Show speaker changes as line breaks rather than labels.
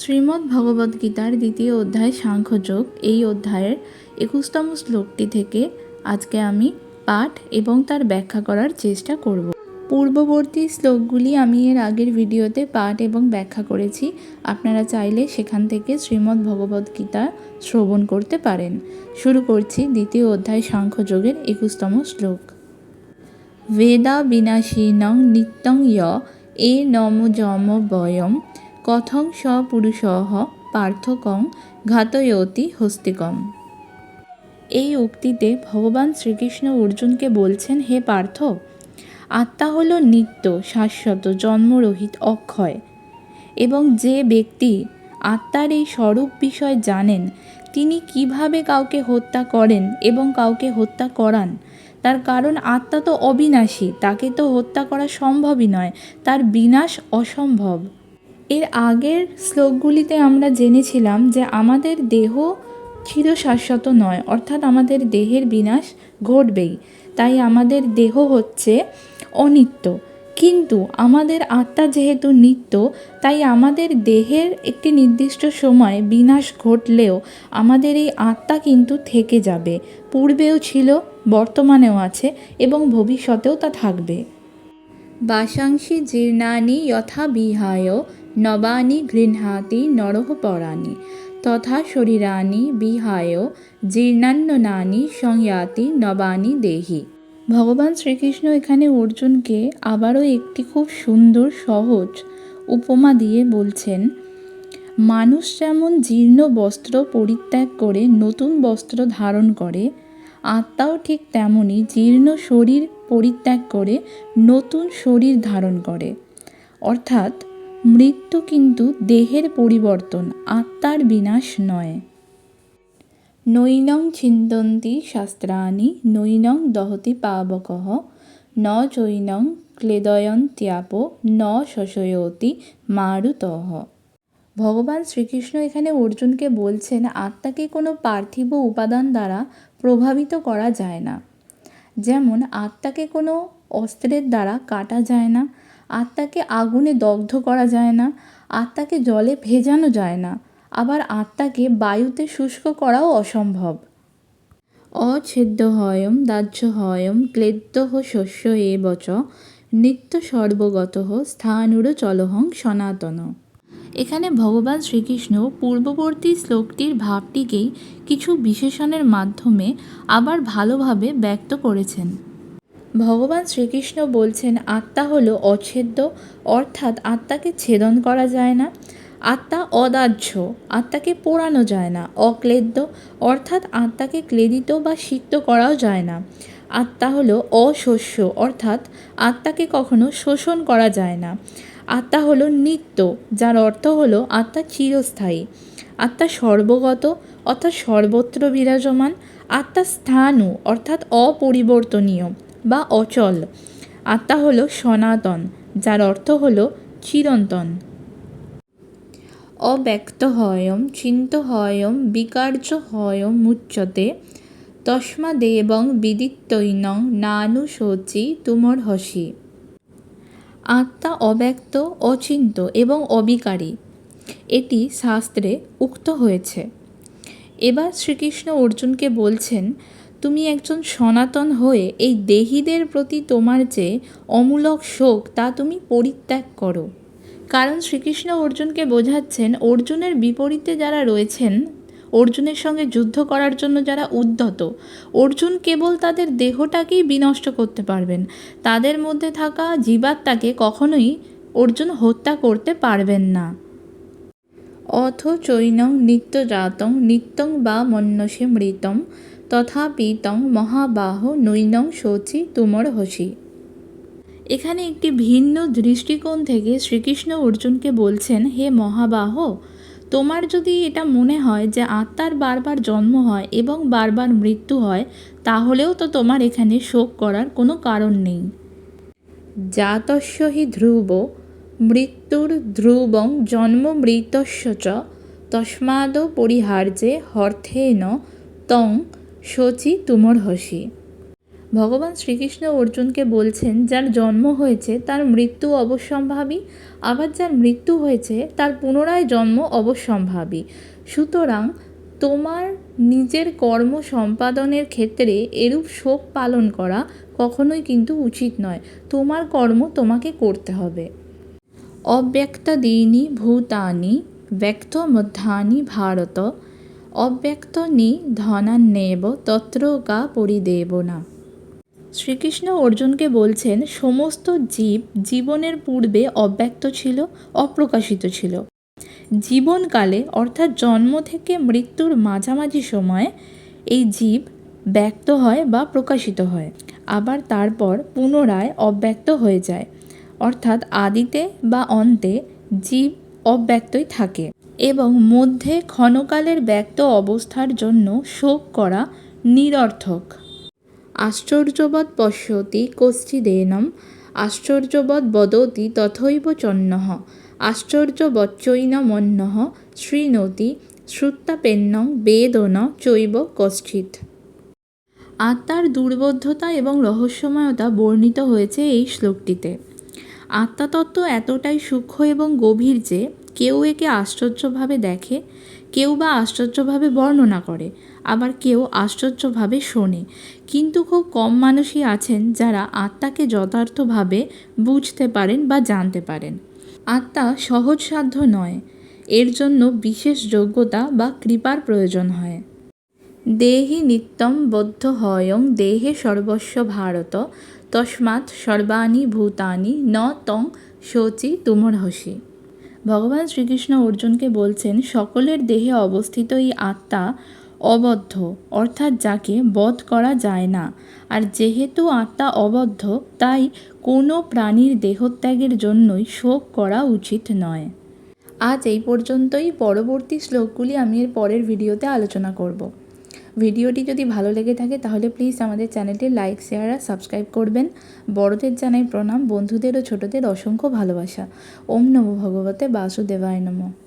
শ্রীমদ্ ভগবদ্গীতার দ্বিতীয় অধ্যায় সাংখ্যযোগ। এই অধ্যায়ের একুশতম শ্লোকটি থেকে আজকে আমি পাঠ এবং তার ব্যাখ্যা করার চেষ্টা করব। পূর্ববর্তী শ্লোকগুলি আমি এর আগের ভিডিওতে পাঠ এবং ব্যাখ্যা করেছি। আপনারা চাইলে সেখান থেকে শ্রীমদ্ ভগবদ্গীতা শ্রবণ করতে পারেন। শুরু করছি দ্বিতীয় অধ্যায় সাংখ্যযোগের একুশতম শ্লোক। বেদা বিনাশীনং নিত্যং য়, এ নম যম বয়ম কথং স পুরুষ পার্থকং ঘাতয়তি হস্তিকম। এই উক্তিতে ভগবান শ্রীকৃষ্ণ অর্জুনকে বলছেন, হে পার্থ আত্মা হল নিত্য, শাশ্বত, জন্মরহিত, অক্ষয়। এবং যে ব্যক্তি আত্মার এই স্বরূপ বিষয় জানেন, তিনি কীভাবে কাউকে হত্যা করেন এবং কাউকে হত্যা করান, তার কারণ আত্মা তো অবিনাশী, তাকে তো হত্যা করা সম্ভবই নয়, তার বিনাশ অসম্ভব। এর আগের শ্লোকগুলিতে আমরা জেনেছিলাম যে আমাদের দেহ চিরশাশ্বত নয়, অর্থাৎ আমাদের দেহের বিনাশ ঘটবেই। তাই আমাদের দেহ হচ্ছে অনিত্য। কিন্তু আমাদের আত্মা যেহেতু নিত্য, তাই আমাদের দেহের একটি নির্দিষ্ট সময় বিনাশ ঘটলেও আমাদের এই আত্মা কিন্তু থেকে যাবে। পূর্বেও ছিল, বর্তমানেও আছে এবং ভবিষ্যতেও তা থাকবে। বাসাংশী জীর্ণানি যথা বিহায় নবানি গৃহাতি নরহ পরাণি, তথা শরীরানি বিহায় জীর্ণান্ননানি সংয়াতি নবানি দেহি। ভগবান শ্রীকৃষ্ণ এখানে অর্জুনকে আবারও একটি খুব সুন্দর, সহজ উপমা দিয়ে বলছেন, মানুষ যেমন জীর্ণ বস্ত্র পরিত্যাগ করে নতুন বস্ত্র ধারণ করে, আত্মাও ঠিক তেমনই জীর্ণ শরীর পরিত্যাগ করে নতুন শরীর ধারণ করে। অর্থাৎ মৃত্যু কিন্তু দেহের পরিবর্তন, আত্মার বিনাশ নয়। নৈনং ছিন্দন্তি শাস্ত্রাণি, নৈনং দহতি পাবকঃ, ন চৈনং ক্লেদয়ন্ত্যাপ, ন শশয়তি মারুতঃ। ভগবান শ্রীকৃষ্ণ এখানে অর্জুনকে বলছেন, আত্মাকে কোনো পার্থিব উপাদান দ্বারা প্রভাবিত করা যায় না। যেমন, আত্মাকে কোনো অস্ত্রের দ্বারা কাটা যায় না আত্মাকে আগুনে দগ্ধ করা যায় না, আত্মাকে জলে ভেজানো যায় না, আবার আত্মাকে বায়ুতে শুষ্ক করাও অসম্ভব। অছেদ্য হয়ম, দাহ্য হয়ম, ক্লেদ্য শস্য এ বচ, নিত্য সর্বগত স্থানুর চলহং সনাতন। এখানে ভগবান শ্রীকৃষ্ণ পূর্ববর্তী শ্লোকটির ভাবটিকেই কিছু বিশেষণের মাধ্যমে আবার ভালোভাবে ব্যক্ত করেছেন। ভগবান শ্রীকৃষ্ণ বলছেন, আত্মা হলো অছেদ্য অর্থাৎ আত্মাকে ছেদন করা যায় না। আত্মা অদাহ্য, আত্মাকে পোড়ানো যায় না। অক্লেদ্য, অর্থাৎ আত্মাকে ক্লেদিত বা সিক্ত করাও যায় না। আত্মা হলো অশস্য, অর্থাৎ আত্মাকে কখনো শোষণ করা যায় না। আত্মা হলো নিত্য, যার অর্থ হলো আত্মা চিরস্থায়ী। আত্মা সর্বগত, অর্থাৎ সর্বত্র বিরাজমান। আত্মা স্থানু, অর্থাৎ অপরিবর্তনীয়। বা অচল। আত্মা হল সনাতন, যার অর্থ হল চিরন্তন। অব্যক্ত হয়ম, চিন্ত হয়ম, বিকার্য হয়ম মুচ্যতে। তস্মাদেবং বিদিত্তৈনং নানু শোচি তুমর হসি। আত্মা অব্যক্ত, অচিন্ত এবং অবিকারী। এটি শাস্ত্রে উক্ত হয়েছে। এবার শ্রীকৃষ্ণ অর্জুনকে বলছেন তুমি একজন সনাতন হয়ে এই দেহীদের প্রতি তোমার যে অমূলক শোক, তা তুমি পরিত্যাগ করো। কারণ শ্রীকৃষ্ণ অর্জুনকে বোঝাচ্ছেন, অর্জুনের বিপরীতে যারা রয়েছেন, অর্জুনের সঙ্গে যুদ্ধ করার জন্য যারা উদ্ধত, অর্জুন কেবল তাদের দেহটাকেই বিনষ্ট করতে পারবেন। তাদের মধ্যে থাকা জীবাত্মাকে কখনোই অর্জুন হত্যা করতে পারবেন না। অথ চৈনং নিত্যজাতং নিত্যং বা মন্যসে মৃতম তথাপিতং মহাবাহ, নৈনং শোচি, তুমর হসি। এখানে একটি ভিন্ন দৃষ্টিকোণ থেকে শ্রীকৃষ্ণ অর্জুনকে বলছেন, হে মহাবাহ, তোমার যদি এটা মনে হয় যে আত্মার বারবার জন্ম হয় এবং বারবার মৃত্যু হয়, তাহলেও তো তোমার এখানে শোক করার কোনো কারণ নেই। জাতস্য হি ধ্রুব মৃত্যুর ধ্রুবং জন্ম মৃতস্য চ। তস্মাদ পরিহার্যে হর্থেন তং শচি তুমর হসি ভগবান শ্রীকৃষ্ণ অর্জুনকে বলছেন, যার জন্ম হয়েছে তার মৃত্যু অবশ্যম্ভাবী, আবার যার মৃত্যু হয়েছে তার পুনরায় জন্ম অবশ্যম্ভাবী। সুতরাং তোমার নিজের কর্ম সম্পাদনের ক্ষেত্রে এরূপ শোক পালন করা কখনোই কিন্তু উচিত নয়। তোমার কর্ম তোমাকে করতে হবে। অব্যক্তাদীনি ভূতানি ব্যক্তমধ্যানি ভারত, অব্যক্ত অব্যক্তনি ধনান্নেব তত্র কা পরিদেবনা। শ্রীকৃষ্ণ অর্জুনকে বলছেন, সমস্ত জীব জীবনের পূর্বে অব্যক্ত ছিল, অপ্রকাশিত ছিল। জীবনকালে, অর্থাৎ জন্ম থেকে মৃত্যুর মাঝামাঝি সময়ে, এই জীব ব্যক্ত হয় বা প্রকাশিত হয়। আবার তারপর পুনরায় অব্যক্ত হয়ে যায়। অর্থাৎ আদিতে বা অন্তে জীব অব্যক্তই থাকে এবং মধ্যে ক্ষণকালের ব্যক্ত অবস্থার জন্য শোক করা নিরর্থক। আশ্চর্যবৎ পশ্যতি কশ্চিদেনম, আশ্চর্যবৎ বদতি তথৈব চন্নঃ আশ্চর্যবচ্চৈনমন্যঃ শৃণোতি শ্রুত্তাপেন্নং বেদন চৈব কশ্চিৎ। আত্মার দুর্বোধ্যতা এবং রহস্যময়তা বর্ণিত হয়েছে এই শ্লোকটিতে। আত্মাতত্ত্ব এতটাই সূক্ষ্ম এবং গভীর যে কেউ একে আশ্চর্যভাবে দেখে, কেউ বা আশ্চর্যভাবে বর্ণনা করে, আবার কেউ আশ্চর্যভাবে শোনে। কিন্তু খুব কম মানুষই আছেন যারা আত্মাকে যথার্থভাবে বুঝতে পারেন বা জানতে পারেন। আত্মা সহজসাধ্য নয়, এর জন্য বিশেষ যোগ্যতা বা কৃপার প্রয়োজন হয়। দেহি নিত্যম বদ্ধ হয়ং দেহে সর্বস্ব ভারত, তস্মাৎ সর্বাণি ভূতানি ন তং শোচি তুমর্হসি। ভগবান শ্রীকৃষ্ণ অর্জুনকে বলছেন, সকলের দেহে অবস্থিত এই আত্মা অবদ্ধ, অর্থাৎ যাকে বধ করা যায় না। আর যেহেতু আত্মা অবদ্ধ, তাই কোনো প্রাণীর দেহত্যাগের জন্যই শোক করা উচিত নয়। আজ এই পর্যন্তই। পরবর্তী শ্লোকগুলি আমি এর পরের ভিডিওতে আলোচনা করব। ভিডিওটি যদি ভালো লেগে থাকে, তাহলে প্লিজ আমাদের চ্যানেলটি লাইক শেয়ার আর সাবস্ক্রাইব করবেন। বড়দের জানাই প্রণাম, বন্ধুদের ও ছোটদের অসংখ্য ভালোবাসা। ওম নমো ভগবতে বাসুদেবায় নমঃ।